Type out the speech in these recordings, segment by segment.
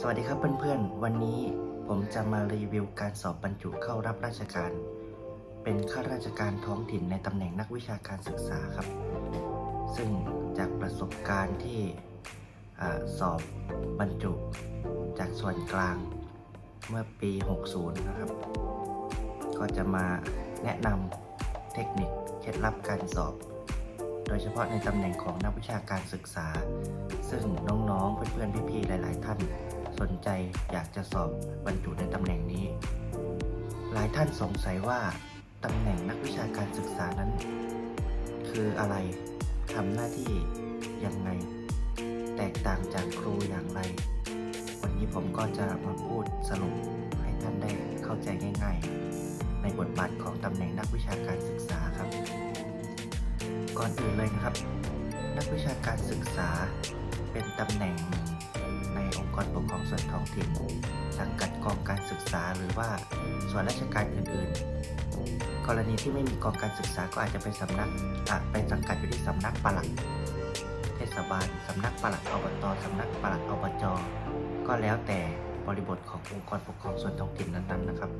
สวัสดีครับเพื่อนๆ วันนี้ผมจะมารีวิวการสอบบรรจุเข้ารับราชการ เป็นข้าราชการท้องถิ่นในตำแหน่งนักวิชาการศึกษาครับ ซึ่งจากประสบการณ์ที่อสอบบรรจุจากส่วนกลางเมื่อปี 60 นะครับ ก็จะมาแนะนำเทคนิคเคล็ดลับการสอบ โดยเฉพาะในตำแหน่งของนักวิชาการศึกษา ซึ่งน้องๆ เพื่อนๆ พี่ๆ หลาย ๆ ท่าน สนใจอยากจะสอบบรรจุในตำแหน่งนี้ หลายท่านสงสัยว่าตำแหน่งนักวิชาการศึกษานั้น คืออะไรทำหน้าที่อยังไงแตกต่างจากครูอย่างไร วันนี้ผมก็จะมาพูดสรุปให้ท่านได้เข้าใจง่าย ๆ ในบทบาทของตำแหน่งนักวิชาการศึกษาครับ ก่อนอื่นเลยนะครับ นักวิชาการศึกษาเป็นตำแหน่งหนึ่ง องค์กรปกครองส่วนท้องถิ่น สังกัดกองการศึกษาหรือว่าส่วนราชการอื่น ๆ กรณีที่ไม่มีกองการศึกษาก็อาจจะไปสำนักอะไปสังกัดอยู่ที่สำนักปลัดเทศบาลสำนักปลัดอบตสำนักปลัดอบจก็แล้วแต่บริบทขององค์กรปกครองส่วนท้องถิ่นนั้นๆนะครับ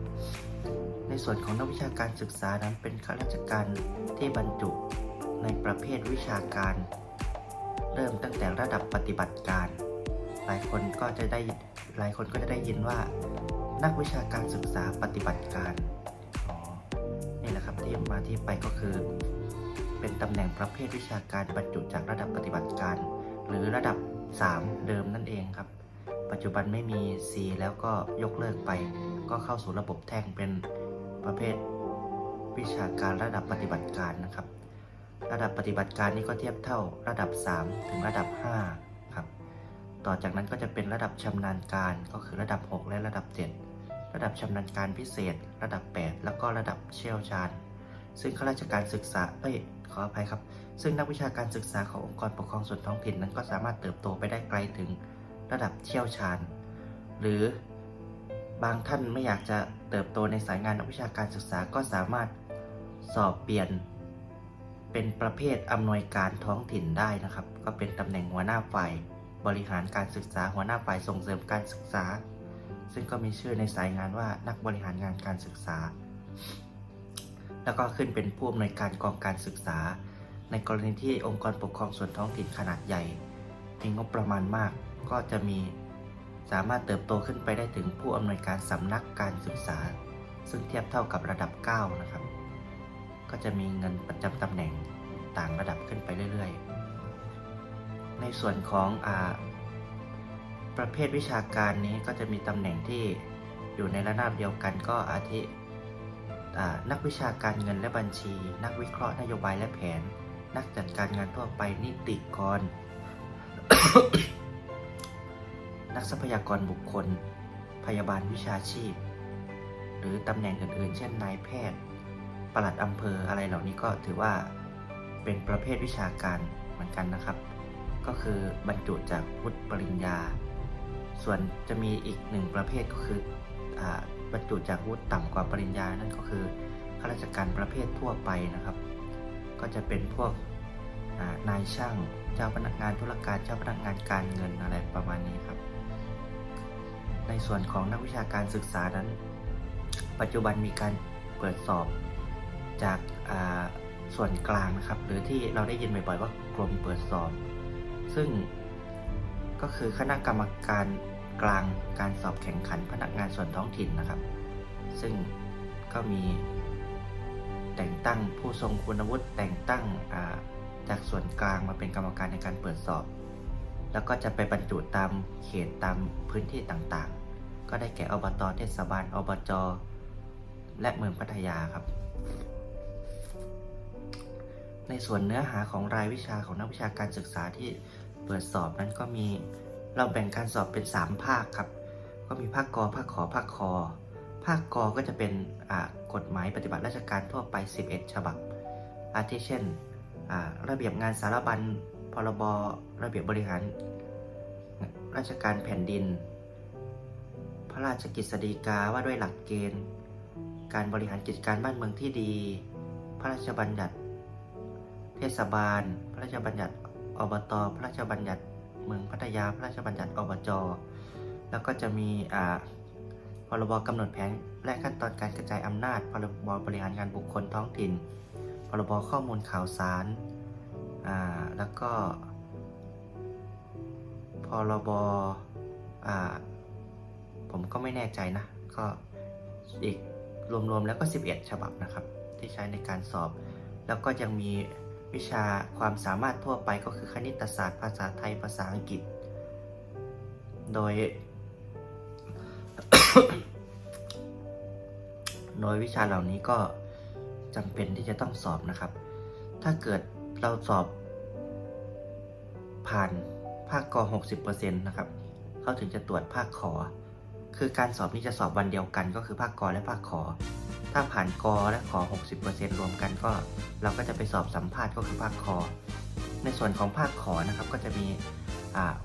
ในส่วนของนักวิชาการศึกษานั้นเป็นข้าราชการที่บรรจุในประเภทวิชาการ เริ่มตั้งแต่ระดับปฏิบัติการ หลายคนก็จะได้หลายคนก็จะได้ยินว่า นักวิชาการศึกษาปฏิบัติการอ๋อนี่แหละครับที่มาที่ไปก็คือ เป็นตำแหน่งประเภทวิชาการบรรจุจากระดับปฏิบัติการ หรือระดับ 3 เดิมนั่นเองครับ ปัจจุบันไม่มี C แล้วก็ยกเลิกไป ก็เข้าสู่ระบบแท่งเป็นประเภทวิชาการระดับปฏิบัติการนะครับ ระดับปฏิบัติการนี้ก็เทียบเท่าระดับ 3 ถึงระดับ 5 ต่อจากนั้นก็จะเป็นระดับชำนาญการก็คือระดับ 6 และระดับ 7 ระดับชำนาญการพิเศษ ระดับ 8 แล้วก็ระดับเชี่ยวชาญ ซึ่งข้าราชการศึกษาเอ้ยขออภัยครับ ซึ่งนักวิชาการศึกษาขององค์กรปกครองส่วนท้องถิ่นนั้นก็สามารถเติบโตไปได้ไกลถึงระดับเชี่ยวชาญ หรือบางท่านไม่อยากจะเติบโตในสายงานนักวิชาการศึกษาก็สามารถสอบเปลี่ยน เป็นประเภทอำนวยการท้องถิ่นได้นะครับ ก็เป็นตำแหน่งหัวหน้าฝ่าย บริหารการศึกษาหัวหน้าฝ่ายส่งเสริมการศึกษา ซึ่งก็มีชื่อในสายงานว่านักบริหารงานการศึกษา แล้วก็ขึ้นเป็นผู้อำนวยการกองการศึกษา ในกรณีที่องค์กรปกครองส่วนท้องถิ่นขนาดใหญ่มีงบประมาณมากก็จะมีสามารถเติบโตขึ้นไปได้ถึงผู้อำนวยการสำนักการศึกษา ซึ่งเทียบเท่ากับระดับ 9 นะครับ ก็จะมีเงินประจำตำแหน่งต่างระดับขึ้นไปเรื่อยๆ ในส่วนของอประเภทวิชาการนี้ก็จะมีตำแหน่งที่อยู่ในระนาบเดียวกันก็อาทินักวิชาการเงินและบัญชี นักวิเคราะห์นโยบายและแผน นักจัดการงานทั่วไปนิติกร นักทรัพยากรบุคคล พยาบาลวิชาชีพ หรือตำแหน่งอื่น ๆ เช่นนายแพทย์ปลัดอำเภออะไรเหล่านี้ก็ถือว่าเป็นประเภทวิชาการเหมือนกันนะครับ ก็คือบรรจุจากวุฒิปริญญา ส่วนจะมีอีกหนึ่งประเภทก็คืออบรรจุจากวุฒิต่ำกว่าปริญญา นั่นก็คือข้าราชการประเภททั่วไปนะครับ ก็จะเป็นพวกนายช่าง เจ้าพนักงานธุรการ เจ้าพนักงานการเงินอะไรประมาณนี้ครับ ในส่วนของนักวิชาการศึกษานั้น ปัจจุบันมีการเปิดสอบจากส่วนกลางนะครับ หรือที่เราได้ยินบ่อยๆว่ากรมเปิดสอบ ซึ่งก็คือคณะกรรมการกลางการสอบแข่งขันพนักงานส่วนท้องถิ่นนะครับ ซึ่งก็มีแต่งตั้งผู้ทรงคุณวุฒิแต่งตั้งาจากส่วนกลางมาเป็นกรรมการในการเปิดสอบ แล้วก็จะไปบรรจุตามเขตตามพื้นที่ต่างๆ ก็ได้แก่อบตเทศบาลอบจและเมืองพัทยาครับ ในส่วนเนื้อหาของรายวิชาของนักวิชาการศึกษาที่ เปิดสอบนั้นก็มีเราแบ่งการสอบเป็น 3 ภาคครับ ก็มีภาคกอภาคขอภาคคอภาคกอก็จะเป็นกฎหมายปฏิบัติราชการทั่วไป 11 ฉบับ อาทิเช่นระเบียบงานสารบัญพรบระเบียบบริหาร ราชการแผ่นดิน พระราชกฤษฎีกาว่าด้วยหลักเกณฑ์ การบริหารกิจการบ้านเมืองที่ดี พระราชบัญญัติ เทศบาล พระราชบัญญัติ อบตพระราชบัญญัติเมืองพัทยาพระราชบัญญัติอบจ แล้วก็จะมีอ่าพรบกำหนดแผนและขั้นตอนการกระจายอำนาจพรบบริหารงานบุคคลท้องถิ่น พรบข้อมูลข่าวสารอ่าแล้วก็ พรบอ่าผมก็ไม่แน่ใจนะ ก็อีกรวมๆแล้วก็ 11 ฉบับนะครับ ที่ใช้ในการสอบ แล้วก็ยังมี วิชาความสามารถทั่วไปก็คือคณิตศาสตร์ภาษาไทยภาษาอังกฤษ โดย โดยวิชาเหล่านี้ก็จำเป็นที่จะต้องสอบนะครับ ถ้าเกิดเราสอบผ่านภาคก60%นะครับเขาถึงจะตรวจภาคขอ คือการสอบนี้จะสอบวันเดียวกันก็คือภาคกและภาคขอ ถ้าผ่านกและขอ 60%รวมกันก็ เราก็จะไปสอบสัมภาษณ์ก็คือภาคคอ ในส่วนของภาคขอนะครับก็จะมี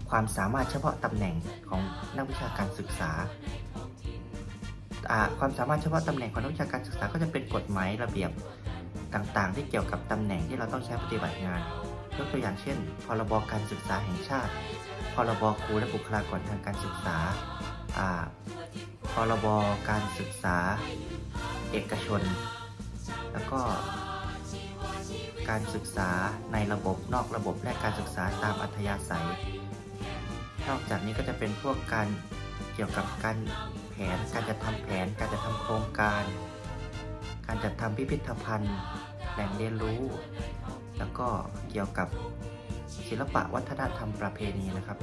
ความสามารถเฉพาะตำแหน่งของนักวิชาการศึกษาอ่าความสามารถเฉพาะตำแหน่งของนักวิชาการศึกษาก็จะเป็นกฎหมายระเบียบต่างๆ ที่เกี่ยวกับตำแหน่งที่เราต้องใช้ปฏิบัติงานยกตัวอย่างเช่น พรบการศึกษาแห่งชาติ พรบครูและบุคลากรทางการศึกษาพรบการศึกษา เอกชน แล้วก็การศึกษาในระบบนอกระบบและการศึกษาตามอัธยาศัย นอกจากนี้ก็จะเป็นพวกการเกี่ยวกับการแผน การจัดทำแผน การจัดทำโครงการ การจัดทำพิพิธภัณฑ์ แหล่งเรียนรู้ แล้วก็เกี่ยวกับศิลปะวัฒนธรรมประเพณีนะครับ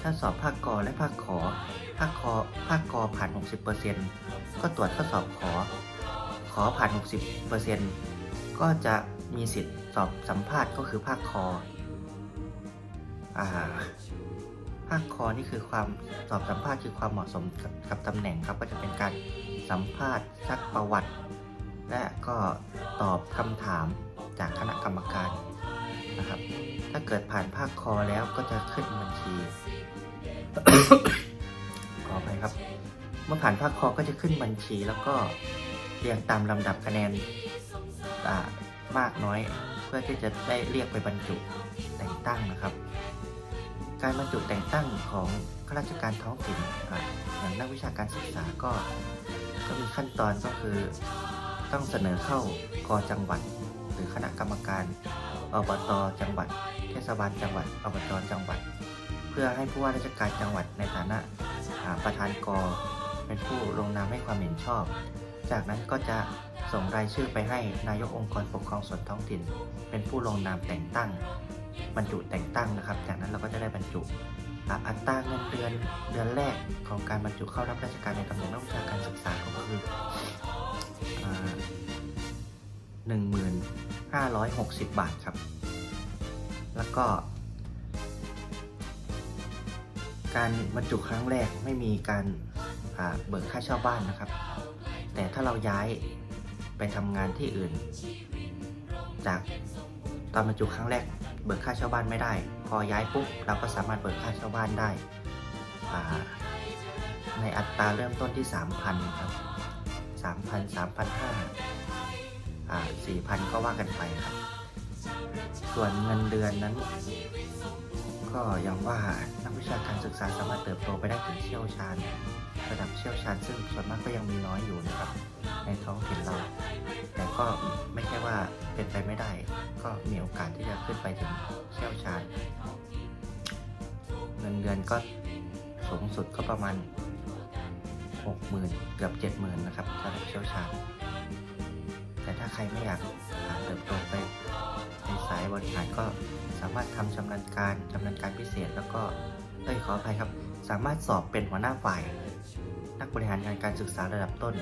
ถ้าสอบภาคกอและภาคขอภาคคอภาคกอผ่าน 60% ก็ตรวจข้อสอบขอ ขอผ่าน 60%ก็จะมีสิทธิ์สอบสัมภาษณ์ก็คือภาคคออ่าภาคคอนี่คือความสอบสัมภาษณ์คือความเหมาะสมกับกับตำแหน่งครับ ก็จะเป็นการสัมภาษณ์ซักประวัติ และก็ตอบคำถามจากคณะกรรมการนะครับ ถ้าเกิดผ่านภาคคอแล้วก็จะขึ้นบัญชี ขออภัยครับ เมื่อผ่านภาคคอก็จะขึ้นบัญชีแล้วก็เรียงตามลำดับคะแนนมากน้อย เพื่อที่จะได้เรียกไปบรรจุแต่งตั้งนะครับ การบรรจุแต่งตั้งของข้าราชการท้องถิ่นอย่างนักวิชาการศึกษาก็ก็มีขั้นตอนก็คือต้องเสนอเข้ากอจังหวัด หรือคณะกรรมการอบตจังหวัด เทศบาลจังหวัดอบจจังหวัด เพื่อให้ผู้ว่าราชการจังหวัดในฐานะประธานกอ เป็นผู้ลงนามให้ความเห็นชอบ จากนั้นก็จะส่งรายชื่อไปให้นายกองค์กรปกครองส่วนท้องถิ่น เป็นผู้ลงนามแต่งตั้ง บรรจุแต่งตั้งนะครับ จากนั้นเราก็จะได้บรรจุอัตราเงินเดือนเดือนแรกของการบรรจุเข้ารับราชการในตำแหน่งนักวิชาการศึกษาก็คือหนึ่งหมื่นห้าร้อยหกสิบบาทครับ แล้วก็ การบรรจุครั้งแรกไม่มีการ เบิกค่าเช่าบ้านนะครับ แต่ถ้าเราย้ายไปทำงานที่อื่น จากตอนบรรจุครั้งแรกเบิกค่าเช่าบ้านไม่ได้ พอย้ายปุ๊บเราก็สามารถเบิกค่าเช่าบ้านได้ ในอัตราเริ่มต้นที่ 3,000ครับ3,000 3,500อ่า4,000 ก็ว่ากันไปครับ ส่วนเงินเดือนนั้น ก็ยังว่านักวิชาการศึกษาสามารถเติบโตไปได้ถึงเชี่ยวชาญ ระดับเชี่ยวชาญซึ่งส่วนมากก็ยังมีน้อยอยู่นะครับ ในท้องถิ่นเรา แต่ก็ไม่ใช่ว่าเป็นไปไม่ได้ ก็มีโอกาสที่จะขึ้นไปถึงเชี่ยวชาญ เงินเดือนก็สูงสุดก็ประมาณ 60,000 เกือบ 70,000 นะครับระดับเชี่ยวชาญ แต่ถ้าใครไม่อยากอ่าเติบโตไปในสายบริหารก็สามารถทำชำนาญการชำนาญการพิเศษแล้วก็เอ้ยขออภัยครับ สามารถสอบเป็นหัวหน้าฝ่าย นักบริหารงานการศึกษาระดับต้น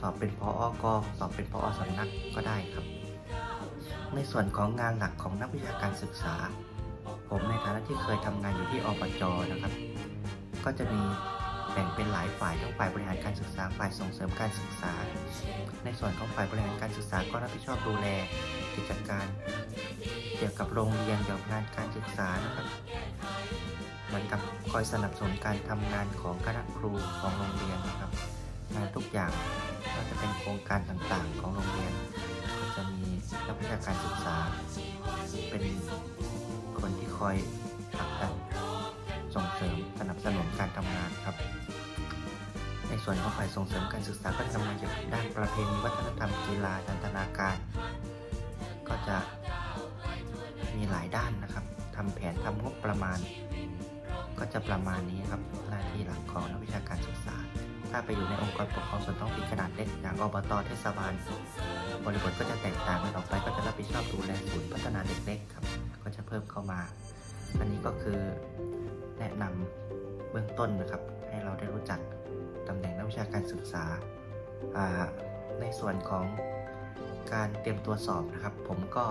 สอบเป็นพออกอสอบเป็นพอสำนักก็ได้ครับ ในส่วนของงานหลักของนักวิชาการศึกษา ผมในฐานะที่เคยทำงานอยู่ที่อบจนะครับ ก็จะมีแบ่งเป็นหลายฝ่ายทั้งฝ่ายบริหารการศึกษาฝ่ายส่งเสริมการศึกษา ในส่วนของฝ่ายบริหารการศึกษาก็รับผิดชอบดูแลกิจการ เกี่ยวกับโรงเรียนเกี่ยวกับงานการศึกษานะครับ มือนกับคอยสนับสนุนการทำงานของคณะครูของโรงเรียนนะครับงานทุกอย่างก็จะเป็นโครงการต่างๆ ของโรงเรียน ก็จะมีนักวิชาการศึกษา เป็นคนที่คอยผลักดันส่งเสริมสนับสนุนการทำงานครับ ในส่วนของฝ่ายส่งเสริมการศึกษาก็จะทำงานเกี่ยวกับด้านประเพณีวัฒนธรรมกีฬานันทนาการ ก็จะมีหลายด้านนะครับทำแผนทำงบประมาณ ก็จะประมาณนี้ครับหน้าที่หลักของนักวิชาการศึกษา ถ้าไปอยู่ในองค์กรปกครองส่วนท้องถิ่นขนาดเล็กอย่างอบตเทศบาลบริบทก็จะแตกต่างกันออกไปก็จะรับผิดชอบดูแลศูนย์พัฒนาเด็กเล็กครับ ก็จะเพิ่มเข้ามา อันนี้ก็คือแนะนำเบื้องต้นนะครับ ให้เราได้รู้จักตำแหน่งนักวิชาการศึกษา ในส่วนของการเตรียมตัวสอบนะครับ ผมก็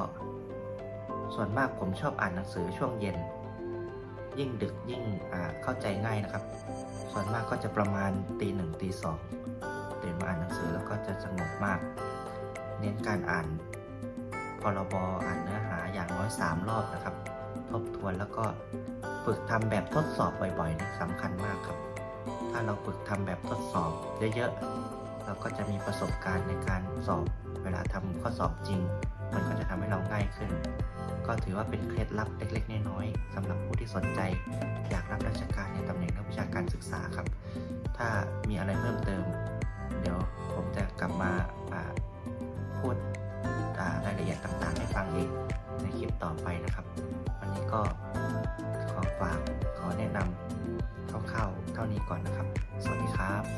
ส่วนมากผมชอบอ่านหนังสือช่วงเย็น ยิ่งดึกยิ่งเข้าใจง่ายนะครับ ส่วนมากก็จะประมาณตีหนึ่งตีสองตื่นมาอ่านหนังสือแล้วก็จะสงบมาก เน้นการอ่านพรบอ่านเนื้อหาอย่างน้อย 3 รอบนะครับ ทบทวนแล้วก็ฝึกทำแบบทดสอบบ่อยๆนะสำคัญมากครับ ถ้าเราฝึกทำแบบทดสอบเยอะๆเราก็จะมีประสบการณ์ในการสอบ เวลาทำข้อสอบจริง มันก็จะทำให้เราง่ายขึ้น ก็ถือว่าเป็นเคล็ดลับเล็กๆ น้อยๆสำหรับผู้ที่สนใจ อยากรับราชการในตำแหน่งนักวิชาการศึกษาครับ ถ้ามีอะไรเพิ่มเติม เดี๋ยวผมจะกลับมาพูดรายละเอียดต่างๆ ให้ฟังอีกในคลิปต่อไปนะครับ วันนี้ก็ขอฝากขอแนะนำคร่าวๆเท่านี้ก่อนนะครับ สวัสดีครับ